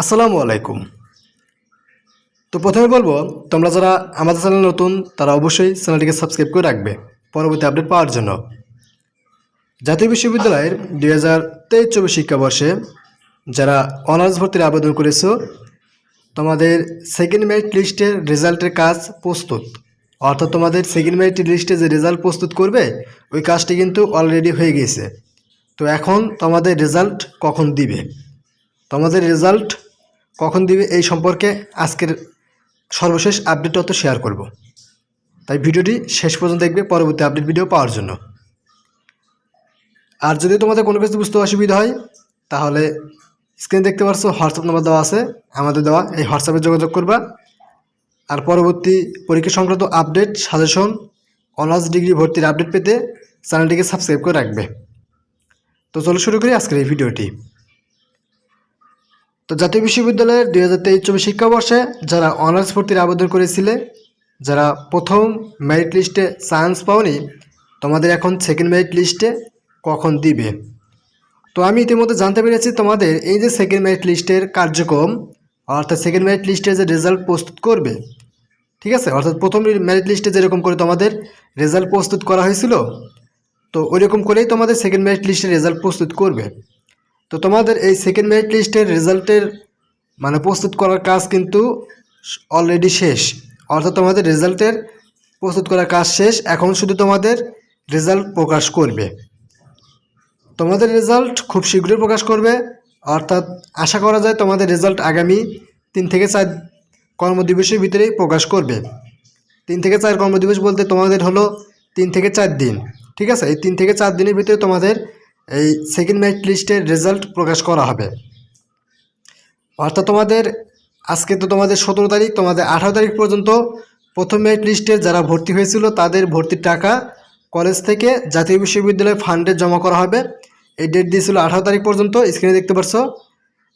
আসসালামু আলাইকুম। তো প্রথমে বলব, তোমরা যারা আমাদের চ্যানেল নতুন, তারা অবশ্যই চ্যানেলটিকে সাবস্ক্রাইব করে রাখবে পরবর্তী আপডেট পাওয়ার জন্য। জাতীয় বিশ্ববিদ্যালয়ের দুই হাজার তেইশ চব্বিশ শিক্ষাবর্ষে যারা অনার্স ভর্তির আবেদন করেছ, তোমাদের সেকেন্ড মেরিট লিস্টের রেজাল্টের কাজ প্রস্তুত। অর্থাৎ তোমাদের সেকেন্ড মেরিট লিস্টে যে রেজাল্ট প্রস্তুত করবে, ওই কাজটি কিন্তু অলরেডি হয়ে গেছে। তো এখন তোমাদের রেজাল্ট কখন দিবে? তোমাদের রেজাল্ট কখন দিবে এই সম্পর্কে আজকের সর্বশেষ আপডেট তথ্য শেয়ার করব। তাই ভিডিওটি শেষ পর্যন্ত দেখবে, পরবর্তী আপডেট ভিডিও পাওয়ার জন্য। আর যদি তোমাদের কোনো কিছু বুঝতে অসুবিধা হয়, তাহলে স্ক্রিনে দেখতে পাচ্ছ হোয়াটসঅ্যাপ নাম্বার দেওয়া আছে, আমাদের দেওয়া, এই হোয়াটসঅ্যাপে যোগাযোগ করবা। আর পরবর্তী পরীক্ষা সংক্রান্ত আপডেট সাজেশন অনার্স ডিগ্রি ভর্তির আপডেট পেতে চ্যানেলটিকে সাবস্ক্রাইব করে রাখবে। তো চলো শুরু করি আজকের এই ভিডিওটি তো জাতীয় বিশ্ববিদ্যালয়ের দুই হাজার তেইশ চব্বিশ শিক্ষাবর্ষে যারা অনার্স ভর্তির আবেদন করেছিলে, যারা প্রথম মেরিট লিস্টে চান্স পাওনি, তোমাদের এখন সেকেন্ড মেরিট লিস্টে কখন দিবে? তো আমি ইতিমধ্যে জানতে পেরেছি তোমাদের এই যে সেকেন্ড মেরিট লিস্টের কার্যক্রম, অর্থাৎ সেকেন্ড মেরিট লিস্টে যে রেজাল্ট প্রস্তুত করবে, ঠিক আছে? অর্থাৎ প্রথম মেরিট লিস্টে যেরকম করে তোমাদের রেজাল্ট প্রস্তুত করা হয়েছিল, তো ওইরকম করেই তোমাদের সেকেন্ড মেরিট লিস্টের রেজাল্ট প্রস্তুত করবে। তো তোমাদের এই সেকেন্ড মেরিট লিস্টের রেজাল্টের মানে প্রস্তুত করার কাজ কিন্তু অলরেডি শেষ। অর্থাৎ তোমাদের রেজাল্টের প্রস্তুত করার কাজ শেষ। এখন শুধু তোমাদের রেজাল্ট প্রকাশ করবে। তোমাদের রেজাল্ট খুব শীঘ্রই প্রকাশ করবে। অর্থাৎ আশা করা যায় তোমাদের রেজাল্ট আগামী তিন থেকে চার কর্মদিবসের ভিতরেই প্রকাশ করবে। তিন থেকে চার কর্মদিবস বলতে তোমাদের হলো তিন থেকে চার দিন। ঠিক আছে? এই তিন থেকে চার দিনের ভিতরে তোমাদের এই সেকেন্ড মেরিট লিস্টের রেজাল্ট প্রকাশ করা হবে। অর্থাৎ তোমাদের, আজকে তো তোমাদের সতেরো তারিখ, তোমাদের আঠারো তারিখ পর্যন্ত প্রথম মেরিট লিস্টে যারা ভর্তি হয়েছিল, তাদের ভর্তির টাকা কলেজ থেকে জাতীয় বিশ্ববিদ্যালয় ফান্ডে জমা করা হবে। এই ডেট দিয়েছিল আঠারো তারিখ পর্যন্ত স্ক্রিনে দেখতে পাচ্ছ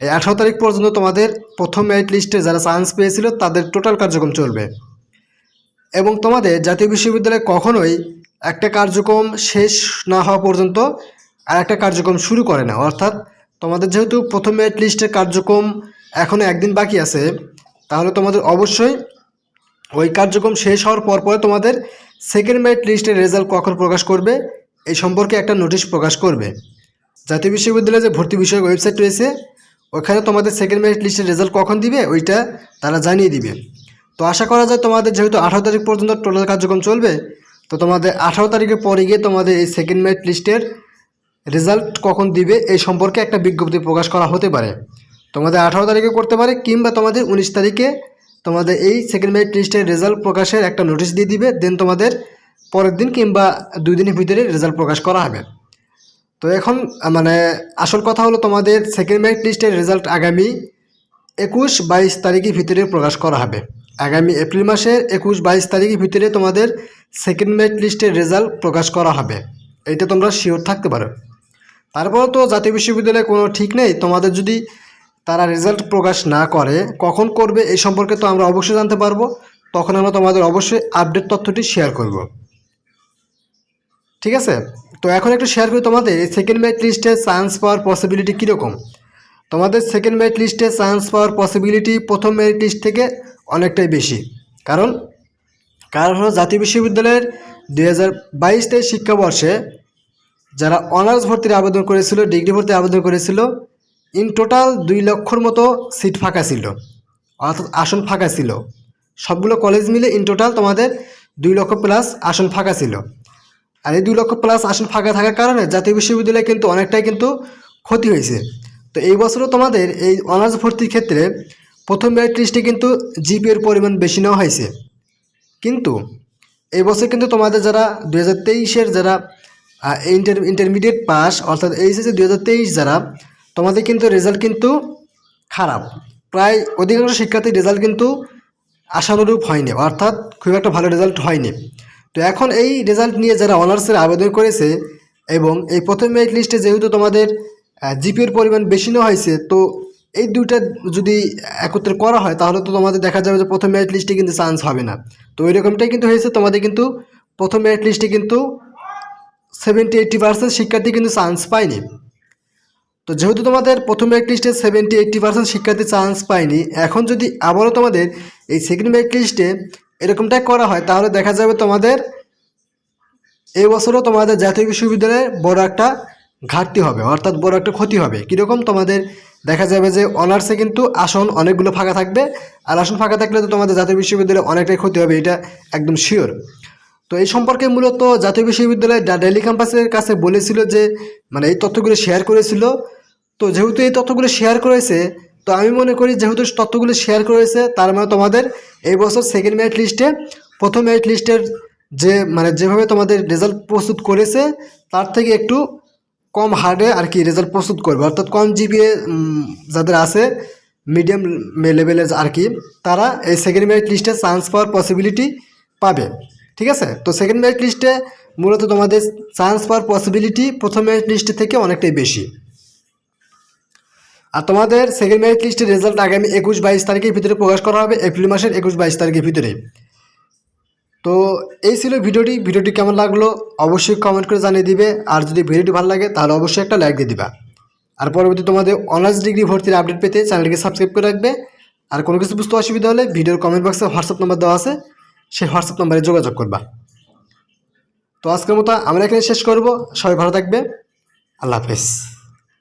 এই আঠারো তারিখ পর্যন্ত তোমাদের প্রথম মেরিট লিস্টে যারা চান্স পেয়েছিল, তাদের টোটাল কার্যক্রম চলবে। এবং তোমাদের জাতীয় বিশ্ববিদ্যালয় কখনোই একটা কার্যক্রম শেষ না হওয়া পর্যন্ত আর একটা কার্যক্রম শুরু করে না অর্থাৎ তোমাদের যেহেতু প্রথম মেরিট লিস্টের কার্যক্রম এখনও একদিন বাকি আছে, তাহলে তোমাদের অবশ্যই ওই কার্যক্রম শেষ হওয়ার পর পরে তোমাদের সেকেন্ড মেরিট লিস্টের রেজাল্ট কখন প্রকাশ করবে, এই সম্পর্কে একটা নোটিশ প্রকাশ করবে। জাতীয় বিশ্ববিদ্যালয়ে যে ভর্তি বিষয়ক ওয়েবসাইট রয়েছে, ওখানে তোমাদের সেকেন্ড মেরিট লিস্টের রেজাল্ট কখন দিবে, ওইটা তারা জানিয়ে দিবে। তো আশা করা যায় তোমাদের যেহেতু আঠারো তারিখ পর্যন্ত টোটাল কার্যক্রম চলবে, তো তোমাদের আঠারো তারিখের পরে গিয়ে তোমাদের এই সেকেন্ড মেরিট লিস্টের রেজাল্ট কখন দিবে এই সম্পর্কে একটা বিজ্ঞপ্তি প্রকাশ করা হতে পারে। তোমাদের আঠারো তারিখে করতে পারে কিংবা তোমাদের উনিশ তারিখে তোমাদের এই সেকেন্ড মেরিট লিস্টের রেজাল্ট প্রকাশের একটা নোটিশ দিয়ে দিবে দেন তোমাদের পরের দিন কিংবা দুই দিনের ভিতরে রেজাল্ট প্রকাশ করা হবে। তো এখন মানে আসল কথা হলো তোমাদের সেকেন্ড মেরিট লিস্টের রেজাল্ট আগামী একুশ বাইশ তারিখের ভিতরে প্রকাশ করা হবে। আগামী এপ্রিল মাসের একুশ বাইশ তারিখের ভিতরে তোমাদের সেকেন্ড মেরিট লিস্টের রেজাল্ট প্রকাশ করা হবে। এইটা তোমরা শিওর থাকতে পারো। তারপর তো জাতীয় বিশ্ববিদ্যালয়ে কোনো ঠিক নেই। তোমাদের যদি তারা রেজাল্ট প্রকাশ না করে, কখন করবে এই সম্পর্কে তো আমরা অবশ্যই জানতে পারব। তখন আমরা তোমাদের অবশ্যই আপডেট তথ্যটি শেয়ার করব। ঠিক আছে? তো এখন একটু শেয়ার করি তোমাদের সেকেন্ড মেরিট লিস্টে চান্স পাওয়ার পসিবিলিটি কীরকম? তোমাদের সেকেন্ড মেরিট লিস্টে চান্স পাওয়ার পসিবিলিটি প্রথম মেরিট লিস্ট থেকে অনেকটাই বেশি। কারণ কারণ হলো জাতীয় বিশ্ববিদ্যালয়ের দুই হাজার বাইশ শিক্ষাবর্ষে যারা অনার্স ভর্তির আবেদন করেছিল, ডিগ্রি ভর্তির আবেদন করেছিল ইন টোটাল দুই লক্ষর মতো সিট ফাঁকা ছিল, অর্থাৎ আসন ফাঁকা ছিল। সবগুলো কলেজ মিলে ইন টোটাল তোমাদের দুই লক্ষ প্লাস আসন ফাঁকা ছিল। আর এই দুই লক্ষ প্লাস আসন ফাঁকা থাকার কারণে জাতীয় বিশ্ববিদ্যালয়ে কিন্তু অনেকটাই কিন্তু ক্ষতি হয়েছে। তো এই বছরও তোমাদের এই অনার্স ভর্তির ক্ষেত্রে প্রথম মেরিট লিস্টে কিন্তু জিপিএর পরিমাণ বেশি নেওয়া হয়েছে। কিন্তু এই বছর কিন্তু তোমাদের যারা দু হাজার তেইশের যারা ইন্টার ইন্টারমিডিয়েট পাস অর্থাৎ এইচএসি দু হাজার তেইশ যারা, তোমাদের কিন্তু রেজাল্ট কিন্তু খারাপ। প্রায় অধিকাংশ শিক্ষার্থীর রেজাল্ট কিন্তু আশানুরূপ হয়নি, অর্থাৎ খুব একটা ভালো রেজাল্ট হয়নি। তো এখন এই রেজাল্ট নিয়ে যারা অনার্সের আবেদন করেছে এবং এই প্রথম মেরিট লিস্টে যেহেতু তোমাদের জিপিএর পরিমাণ বেশি নেওয়া হয়েছে, তো এই দুইটা যদি একত্রে করা হয়, তাহলে তো তোমাদের দেখা যাবে যে প্রথম মেরিট লিস্টে কিন্তু চান্স হবে না। তো ওই রকমটাই কিন্তু হয়েছে, তোমাদের কিন্তু প্রথম মেরিট লিস্টে কিন্তু সেভেন্টি এইটটি পার্সেন্ট শিক্ষার্থী কিন্তু চান্স পায়নি। তো যেহেতু তোমাদের প্রথম মেরিট লিস্টে সেভেন্টি এইটটি পার্সেন্ট শিক্ষার্থী চান্স পায়নি, এখন যদি আবারও তোমাদের এই সেকেন্ড মেরিট লিস্টে এরকমটাই করা হয়, তাহলে দেখা যাবে তোমাদের এই বছরও তোমাদের জাতীয় বিশ্ববিদ্যালয়ে বড় একটা ঘাটতি হবে, অর্থাৎ বড় একটা ক্ষতি হবে। কীরকম তোমাদের দেখা যাবে যে অনার্সে কিন্তু আসন অনেকগুলো ফাঁকা থাকবে, আর আসন ফাঁকা থাকলে তো তোমাদের জাতীয় বিশ্ববিদ্যালয়ে অনেকটাই ক্ষতি হবে, এটা একদম শিওর তো এই সম্পর্কে মূলত জাতীয় বিশ্ববিদ্যালয় ডেলি ক্যাম্পাসের কাছে বলেছিল যে মানে এই তথ্যগুলো শেয়ার করেছিল। তো যেহেতু এই তথ্যগুলো শেয়ার করেছে, তো আমি মনে করি যেহেতু তথ্যগুলো শেয়ার করেছে, তার মানে তোমাদের এই বছর সেকেন্ড মেরিট লিস্টে প্রথম মেরিট লিস্টের যে মানে যেভাবে তোমাদের রেজাল্ট প্রস্তুত করেছে, তার থেকে একটু কম হার্ডে আর কি রেজাল্ট প্রস্তুত করবে। অর্থাৎ কম জিবিএ যাদের আছে মিডিয়াম লেভেলের আর কি, তারা এই সেকেন্ড মেরিট লিস্টে চান্স পাওয়ার পসিবিলিটি পাবে। ঠিক আছে? তো সেকেন্ড মেরিট লিস্টে মূলত তোমাদের চান্স পাওয়ার পসিবিলিটি প্রথম মেরিট লিস্টে থেকে অনেকটাই বেশি। আর তোমাদের সেকেন্ড মেরিট লিস্টের রেজাল্ট আগামী একুশ বাইশ তারিখের ভিতরে প্রকাশ করা হবে, এপ্রিল মাসের একুশ বাইশ তারিখের ভিতরে। তো এই ছিল ভিডিওটি। ভিডিওটি কেমন লাগল অবশ্যই কমেন্ট করে জানিয়ে দিবে। আর যদি ভিডিওটি ভালো লাগে তাহলে অবশ্যই একটা লাইক দিয়ে দিবা। আর পরবর্তী তোমাদের অনার্স ডিগ্রি ভর্তির আপডেট পেতে চ্যানেলটিকে সাবস্ক্রাইব করে রাখবে। আর কোনো কিছু বুঝতে অসুবিধা হলে ভিডিওর কমেন্ট বক্সে হোয়াটসঅ্যাপ নম্বর দেওয়া আছে। সেই হোয়াটসঅ্যাপ নম্বরে যোগাযোগ করবা। তো আজকের মতো আমরা এখানে শেষ করব। সবাই ভালো থাকবে আল্লাহ হাফেজ।